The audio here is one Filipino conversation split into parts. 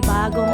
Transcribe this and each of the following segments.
bagong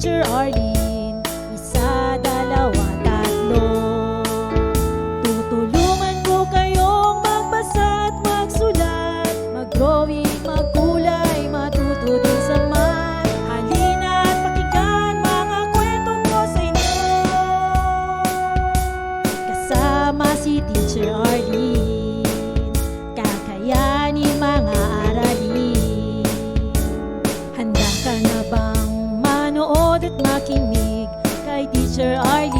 Teacher Arlene. Isa, dalawa, tatlo. Tutulungan ko kayong magbasa at magsulat. Mag-drawing, magkulay, matuto din sa math. Halina at pakinggan mga kwento ko sa inyo. Kasama si Teacher Arlene at makinig. Kay Teacher Arlene